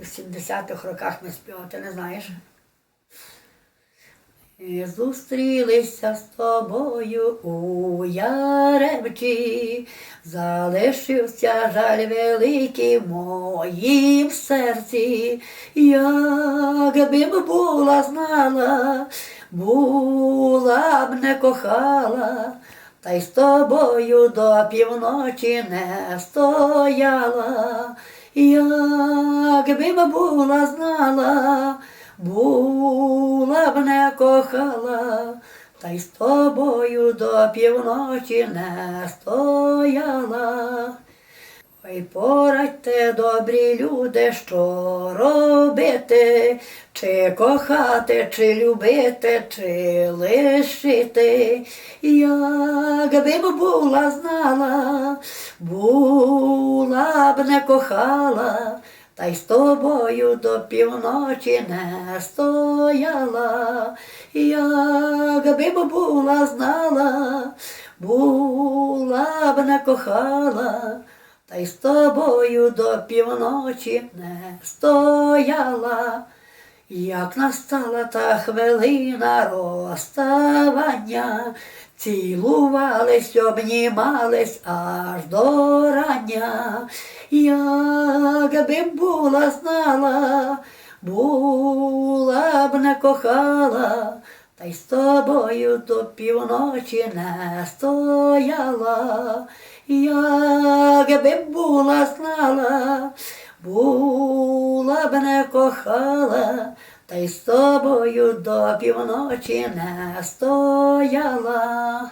У 70-х роках ми співали, ти не знаєш? І зустрілися з тобою у Яремчі, залишився жаль великий в моїм серці, якби б була знала, була б не кохала, та й з тобою до півночі не стояла, якби б була знала, була б не кохала, та й з тобою до півночі не стояла. Ой, порадьте, добрі люди, що робити, чи кохати, чи любити, чи лишити, якби б була знала, була б не кохала, та й з тобою до півночі не стояла, якби б була знала, була б не кохала. Та й з тобою до півночі не стояла, як настала та хвилина розставання, цілувались, обнімались аж до рання, б була знала, була б не кохала, та й з тобою до півночі не стояла, б була знала, була б не кохала, та й з тобою до півночі не стояла.